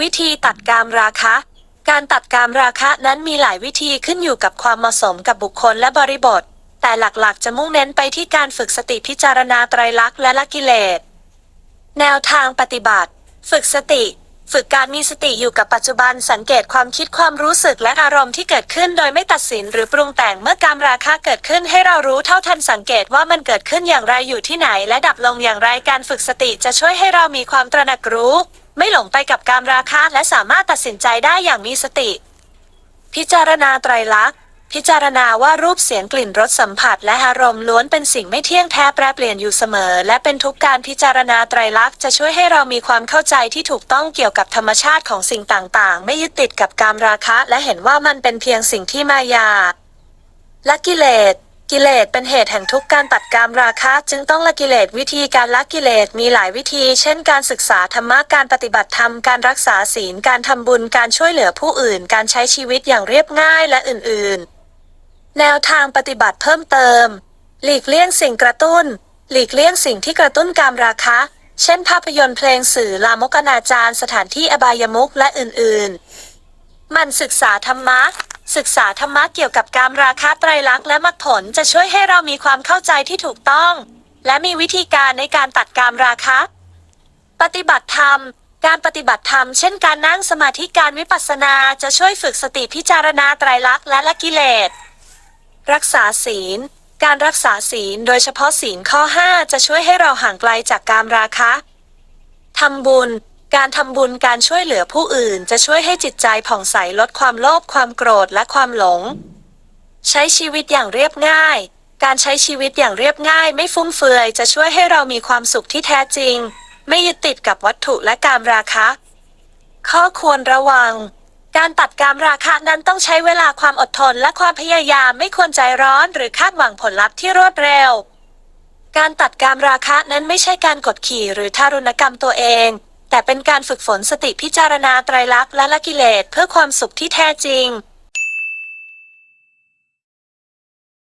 วิธีตัดกามราคะ การตัดกามราคะนั้นมีหลายวิธีขึ้นอยู่กับความเหมาะสมกับบุคคลและบริบท แต่หลักๆ จะมุ่งเน้นไปที่การฝึกสติพิจารณาไตรลักษณ์และละกิเลส แนวทางปฏิบัติ ฝึกสติ ฝึกการมีสติอยู่กับปัจจุบันสังเกตความคิดความรู้สึกและอารมณ์ที่เกิดขึ้นโดยไม่ตัดสินหรือปรุงแต่งเมื่อการราคะเกิดขึ้นให้เรารู้เท่าทันสังเกตว่ามันเกิดขึ้นอย่างไรอยู่ที่ไหน และดับลงอย่างไรการฝึกสติจะช่วยให้เรามีความตระหนักรู้ ไม่หลงไปกับการราคะและสามารถตัดสินใจได้อย่างมีสติ พิจารณาไตรลักษณ์ พิจารณาว่ารูปเสียงกลิ่นรสสัมผัส และอารมณ์ล้วนเป็นสิ่งไม่เที่ยงแท้แปรเปลี่ยนอยู่เสมอ และเป็นทุกการพิจารณาไตรลักษณ์จะช่วยให้เรามีความเข้าใจที่ถูกต้องเกี่ยวกับธรรมชาติของสิ่งต่างๆ ไม่ยึดติดกับการราคะ และเห็นว่ามันเป็นเพียงสิ่งที่มายาละกิเลส กิเลสเป็นเหตุแห่งทุกการตัดกามราคะ จึงต้องละกิเลสวิธีการละกิเลสมีหลายวิธี เช่น การศึกษาธรรมะการปฏิบัติธรรมการรักษาศีลการทำบุญการช่วยเหลือผู้อื่น การใช้ชีวิตอย่างเรียบง่ายและอื่นๆ แนวทางปฏิบัติเพิ่มเติม หลีกเลี่ยงสิ่งกระตุ้น หลีกเลี่ยงสิ่งที่กระตุ้นกามราคะ เช่น ภาพยนตร์เพลงสื่อลามกอนาจารสถานที่อบายมุขและอื่นๆ มันศึกษาธรรมะ ศึกษาธรรมะเกี่ยวกับการราคะไตรลักษณ์และมรรคผลจะช่วยให้เรามีความเข้าใจที่ถูกต้อง และมีวิธีการในการตัดกามราคะ ปฏิบัติธรรม การปฏิบัติธรรมเช่นการนั่งสมาธิการวิปัสสนาจะช่วยฝึกสติพิจารณาไตรลักษณ์และละกิเลส รักษาศีล การรักษาศีลโดยเฉพาะศีลข้อ 5 จะช่วยให้เราห่างไกลจากการราคะทำบุญ การทำบุญการช่วยเหลือผู้อื่นจะช่วยให้จิตใจผ่องใสลดความโลภความโกรธและความหลง ใช้ชีวิตอย่างเรียบง่าย การใช้ชีวิตอย่างเรียบง่ายไม่ฟุ่มเฟือยจะช่วยให้เรามีความสุขที่แท้จริง ไม่ยึดติดกับวัตถุและการราคะ ข้อควรระวัง การตัดการราคะนั้นต้องใช้เวลาความอดทนและความพยายามไม่ควรใจร้อนหรือคาดหวังผลลัพธ์ที่รวดเร็ว การตัดการราคะนั้นไม่ใช่การกดขี่หรือทารุณกรรมตัวเอง แต่เป็นการฝึกฝนสติพิจารณาไตรลักษณ์และละกิเลสเพื่อความสุขที่แท้จริง